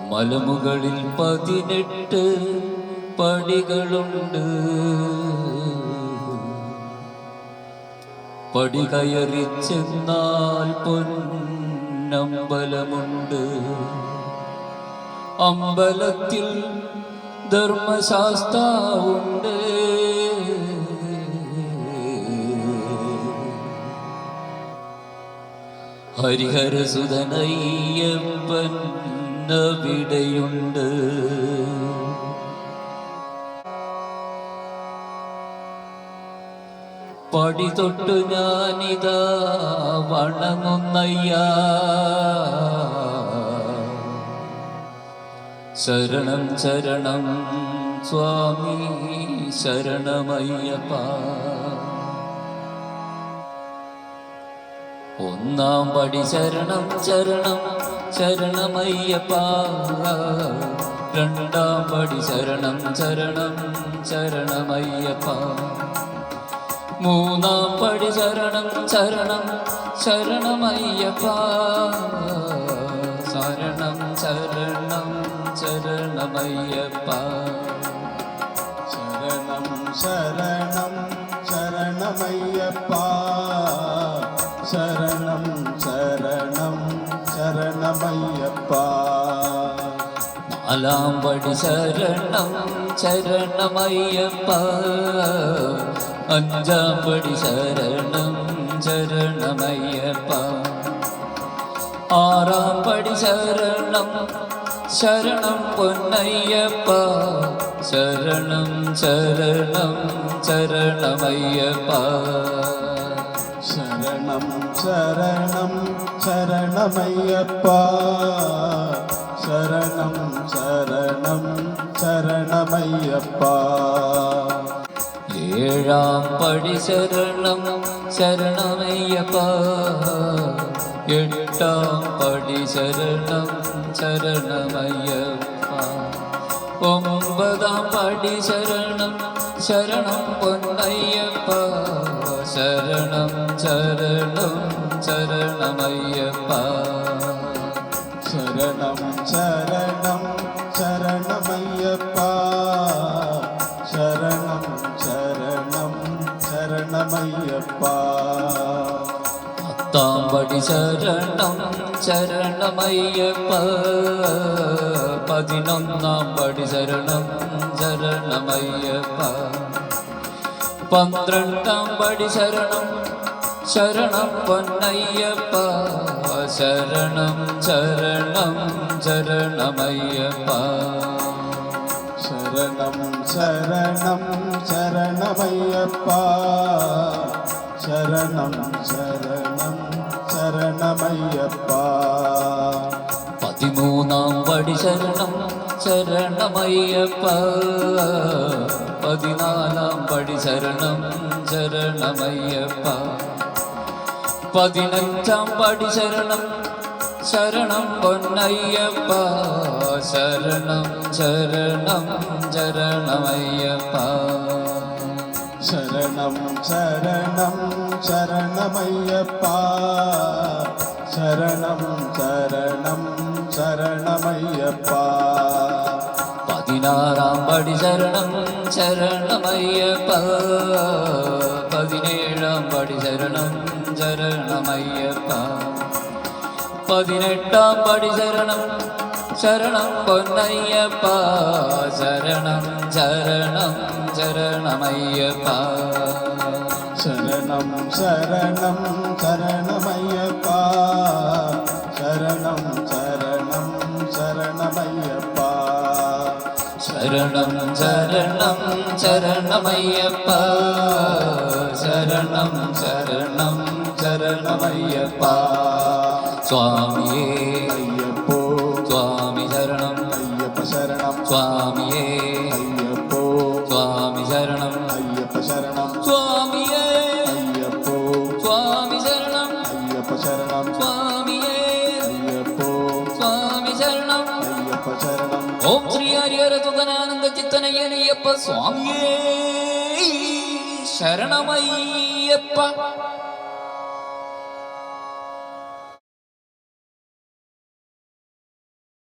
മലമുകളിൽ പതിനെട്ട് പടികളുണ്ട്. പടി കയറി ചെന്നാൽ പൊന്നമ്പലമുണ്ട്. അമ്പലത്തിൽ ധർമ്മശാസ്താവുണ്ട്. ഹരിഹരസുതനയ്യപ്പൻ അവിടെയുണ്ട് പടി തൊട്ടു ഞാനിതാ വണങ്ങുന്നയ്യ. ശരണം ശരണം സ്വാമി ശരണമയ്യപ്പ. ഒന്നാം പടി ചരണം ശരണം ശരണമയ്യപ്പ. രണ്ടാം പടി ചരണം ശരണം ശരണമയ്യപ്പ. മൂന്നാം പടി ചരണം ശരണം ശരണമയ്യപ്പ. ചരണം ശരണം ശരണമയ്യപ്പ. ശരണം ശരണം ശരണമയ്യപ്പ. ശരണം ശരണം ശരണമയ്യപ്പ നാലാം പടി ശരണം ശരണമയ്യപ്പ അഞ്ചാം പടി ശരണം ശരണമയ്യപ്പ ആറാം പടി ശരണം ശരണം പൊന്നയ്യപ്പ ശരണം ശരണം ശരണമയ്യപ്പ. ശരണം ശരണം ശരണമയ്യപ്പ. ശരണം ശരണം ശരണമയ്യപ്പ ഏഴാം പടി ശരണം ശരണമയ്യപ്പ. എട്ടാം പടി ശരണം ശരണമയ്യപ്പ. ഒമ്പതാം പടി ശരണം ശരണം പൊന്നയ്യപ്പ ശരണം ശരണം ശരണമയ്യപ്പ ശരണം ശരണം ശരണമയ്യപ്പ ശരണം ശരണം ശരണമയ്യപ്പ ശരണം ശരണമയ്യപ്പ പതിനൊന്നാം പടി ശരണം ശരണമയ്യപ്പ പന്ത്രണ്ടാം പടി ശരണം ശരണം പൊന്നയ്യപ്പ. ശരണം ശരണം ശരണമയ്യപ്പ ശരണം ശരണം ശരണമയ്യപ്പ ശരണം ശരണം ശരണമയ്യപ്പ പതിമൂന്നാം പടി ശരണം ശരണമയ്യപ്പ പതിനാലാം പടി ശരണം ശരണമയ്യപ്പ പതിനഞ്ചാം പടി ശരണം ശരണം പൊന്നയ്യപ്പ ശരണം ശരണം ശരണമയ്യപ്പ ശരണം ശരണം ശരണമയ്യപ്പ ശരണം ശരണം ശരണമയ്യപ്പ പതിനാറാം പടി ശരണം ശരണമയ്യപ്പ പതിനേഴാം പടി ശരണം ശരണമയ്യപ്പ പതിനെട്ടാം പടി ശരണം ശരണം പൊന്നയ്യപ്പ. ശരണം ശരണം ശരണമയ്യപ്പ ശരണം ശരണം ശരണമയ്യപ്പ ശരണം ശരണം ശരണമയ്യപ്പ ശരണം ശരണം ശരണമയ്യപ്പ ശരണം ശരണം ശരണമയ്യപ്പ സ്വാമിയേ അയ്യപ്പ ശരണം സ്വാമിയേ അയ്യപ്പോ സ്വാമി ശരണം അയ്യപ്പ ശരണം സ്വാമിയേ അയ്യപ്പോ സ്വാമി ശരണം അയ്യപ്പ ശരണം സ്വാമിയേ അയ്യപ്പോ സ്വാമി ശരണം അയ്യപ്പ ശരണം ഓം ശ്രീ ഹരിഹര തുകനാനന്ദ ചിത്തനയ്യനയ്യപ്പ സ്വാമിയേ ശരണമയ്യപ്പ